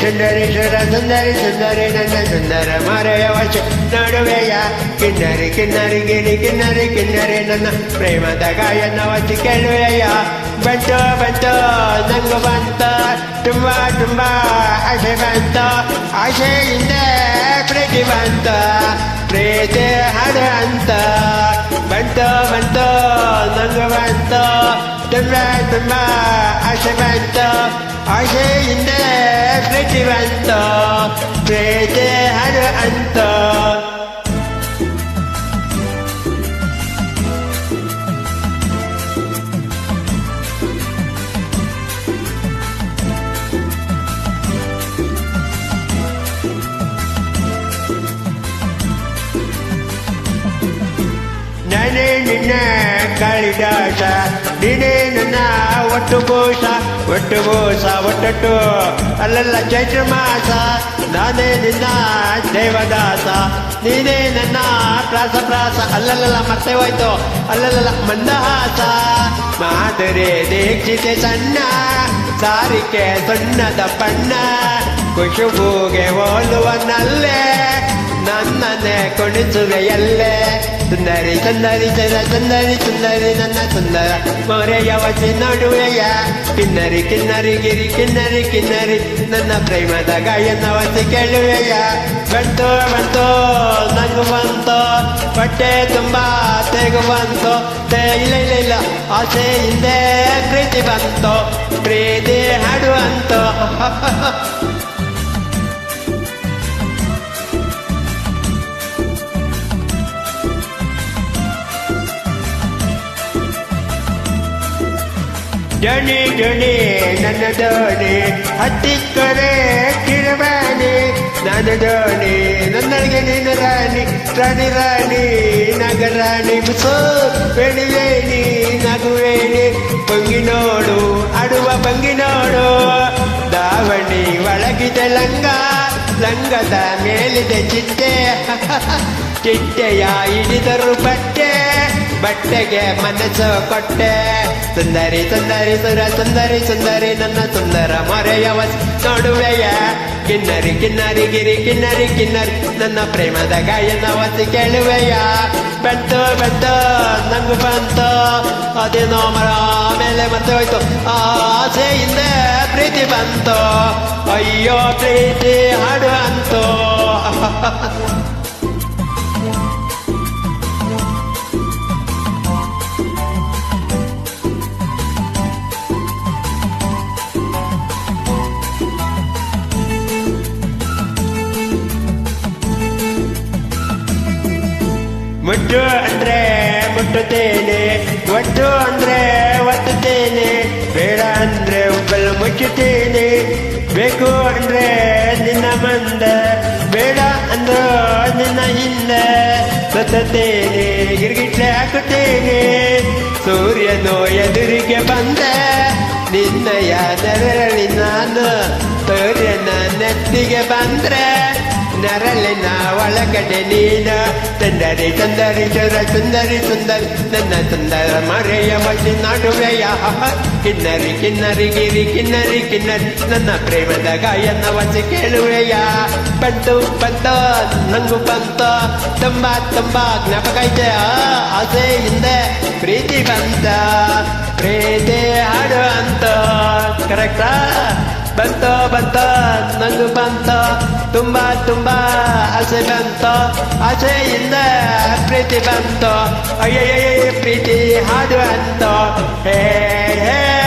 ಸುಂದರೇಶ್ವರ ಸುಂದರಿ ಸುಂದರಿ ನನ್ನ ಸುಂದರ ಮರೆಯ ವಶ ನಡುವೆಯ ಕಿನ್ನರಿ ಕಿನ್ನರಿ ಗಿರಿ ಕಿನ್ನರಿ ಕಿನ್ನರಿ ನನ್ನ ಪ್ರೇಮದ ಗಾಯನ ವಸಿ ಕೇಳುವೆಯ ಬಂತು ಬಂತು ನಂಗು ಬಂತ ತುಂಬಾ ತುಂಬಾ ಆಸೆ ಬಂತ ಆಸೆಯಿಂದ ಪ್ರೀತಿ ಬಂತ ಪ್ರೀತಿ ಹಾಡು ಅಂತ ಬಂತು ಬಂತು ನಂಗು ಬಂತ ತುಂಬಾ ತುಂಬಾ ಆಸೆ ಬಂತ ಆಸೆಯಿಂದ ಪ್ರೀತಿ ಬಂತ ಪ್ರೀತಿ ಹಾಡು ಅಂತ ನಾನೇ ನಿನ್ನ ಕಾಳಿದಾಸ ನೀನೇ ನನ್ನ ಒಟ್ಟು ಬೋಸ ಒಟ್ಟು ಬೋಸ, ಒಟ್ಟಟ್ಟು. ಅಲ್ಲೆಲ್ಲ ಚೈತ್ರ ಮಾಸ, ನಾನೇ ನಿನ್ನ ದೇವದಾಸ, ನೀನೇ ನನ್ನ ಪ್ರಾಸ ಪ್ರಾಸ. ಅಲ್ಲಲ್ಲ ಮತ್ತೆ ಹೋಯ್ತು. ಅಲ್ಲಲ್ಲ ಮಂದಹಾಸ. ಮಾದರೆ ದೀಕ್ಷಿತೆ ಸಣ್ಣ, ಸಾರಿಕೆ ಸಣ್ಣದ ಪಣ್ಣ. ಖುಷುಬೂಗೆ ಹೋಲುವನಲ್ಲೇ ನನ್ನನ್ನೇ ಕೊಡಿಸುವೆಯಲ್ಲೇ ಸುಂದರಿ ಸುಂದರಿ, ಜನ, ಸುಂದರಿ ಸುಂದರಿ, ನನ್ನ ಸುಂದರ. ಮೊರೆಯ ನೋಡುವೆಯ? ಕಿನ್ನರಿ ಕಿನ್ನರಿ, ಗಿರಿ, ಕಿನ್ನರಿ ಕಿನ್ನರಿ. ನನ್ನ ಪ್ರೇಮದ ಗಾಯನ ವಸಿ ಕೇಳುವೆಯ? ಬಂತೋ, ಬಂತು, ನಂಗು ಬಂತು. ಹೊಟ್ಟೆ ತುಂಬಾ ತೆಗು ಬಂತು. ಇಲ್ಲ ಇಲ್ಲ ಇಲ್ಲ. ಆಸೆ ಹಿಂದೆ ಪ್ರೀತಿ ಬಂತು. ಪ್ರೀತಿ ಹಾಡು ಜಣಿ ಜನಿ ನನ್ನ ದೋಣಿ ಹತ್ತಿಕ್ಕರೆ ಕಿರವಾಣಿ ನನ್ನ ದೋಣಿ ನನ್ನೊಳಗೆ ನಿನ್ನ ರಾಣಿ ರಾಣಿ ರಾಣಿ ನಗರಾಣಿ ಮುಸೋ ಬೆಳಿವೇಣಿ ನಗುವೇಣಿ ಪೊಂಗಿ ನೋಡು, ಆಡುವ ಬಂಗಿ ನೋಡು. ದಾವಣಿ ಒಳಗಿದೆ ಲಂಗ, ಲಂಗದ ಮೇಲಿದೆ ಚಿಟ್ಟೆ. ಚಿಟ್ಟೆಯ ಹಿಡಿದರು ಬಟ್ಟೆ ಬಟ್ಟೆಗೆ ಮನಸ್ಸು ಕೊಟ್ಟೆ. ಸುಂದರಿ ಸುಂದರಿ, ಸುರ, ಸುಂದರಿ ಸುಂದರಿ, ನನ್ನ ಸುಂದರ ಮೊರೆಯವ ನೋಡುವೆಯ? ಕಿನ್ನರಿ ಕಿನ್ನರಿ, ಗಿರಿ, ಕಿನ್ನರಿ ಕಿನ್ನರಿ, ನನ್ನ ಪ್ರೇಮದ ಗಾಯನ ವಸಿ ಕೇಳುವೆಯ? ಬಂತು ಬಂತು ನಂಗು ಬಂತು. ಅದೇನೋ ಮರ ಆಮೇಲೆ ಮತ್ತೆ ಹೋಯ್ತು. ಆಸೆ ಆಸೆಯಿಂದ ಪ್ರೀತಿ ಬಂತು. ಅಯ್ಯೋ, ಪ್ರೀತಿ ಹಾಡು ಅಂತು. ಮುಟ್ಟು ಅಂದ್ರೆ ಮುಟ್ಟುತ್ತೇನೆ ಒಟ್ಟು ಅಂದ್ರೆ ಒತ್ತುತ್ತೇನೆ, ಬೇಡ ಅಂದ್ರೆ ಒಬ್ಬಲ್ಲ ಮುಚ್ಚುತ್ತೇನೆ, ಬೇಕು ಅಂದ್ರೆ ನಿನ್ನ ಮಂದ, ಬೇಡ ಅಂದ್ರೆ ನಿನ್ನ ಹಿಂದೆ ಸತ್ತೇನೆ ಗಿರ್ಗಿಟ್ಲೆ ಹಾಕುತ್ತೇನೆ, ಸೂರ್ಯನೋ ಎದುರಿಗೆ ಬಂದ ನಿನ್ನಯ ನೆರಳಿ ನಾನು ಸೂರ್ಯನ ನೆತ್ತಿಗೆ ಬಂದ್ರೆ ನರಳಿನ ಒಳಗಡೆ ನೀನ. ತಂದರಿ ತಂದರಿ, ಚರ, ಸುಂದರಿ ಸುಂದರಿ. ನನ್ನ ಸುಂದರ ಮರೆಯ ಮಸಿ ನಡುವೆಯ. ಕಿನ್ನರಿ ಕಿನ್ನರಿ, ಗಿರಿ, ಕಿನ್ನರಿ ಕಿನ್ನರಿ. ನನ್ನ ಪ್ರೇಮದ ಗಾಯನ ವಸಿ ಕೇಳುವೆಯ. ಬಂತು, ಬಂತ, ನಂಗು ಬಂತ. ತುಂಬಾ ತುಂಬಾ ಜ್ಞಾಪಕ ಇದೆ ಆ ಹಿಂದೆ ಪ್ರೀತಿ ಬಂತ. ಪ್ರೀತಿ ಹಾಡು ಅಂತ ಕರೆಕ್ಟಾ ಬಂತ ಬಂತ, ನಂಗು ಬಂತ. ತುಂಬಾ ತುಂಬ ಆಸೆ ಬಂತ. ಆಸೆಯಿಂದ ಪ್ರೀತಿ ಬಂತ. ಅಯ್ಯಯ್ಯ ಪ್ರೀತಿ ಹಾಡು ಅಂತ ಹೇ ಹೇ.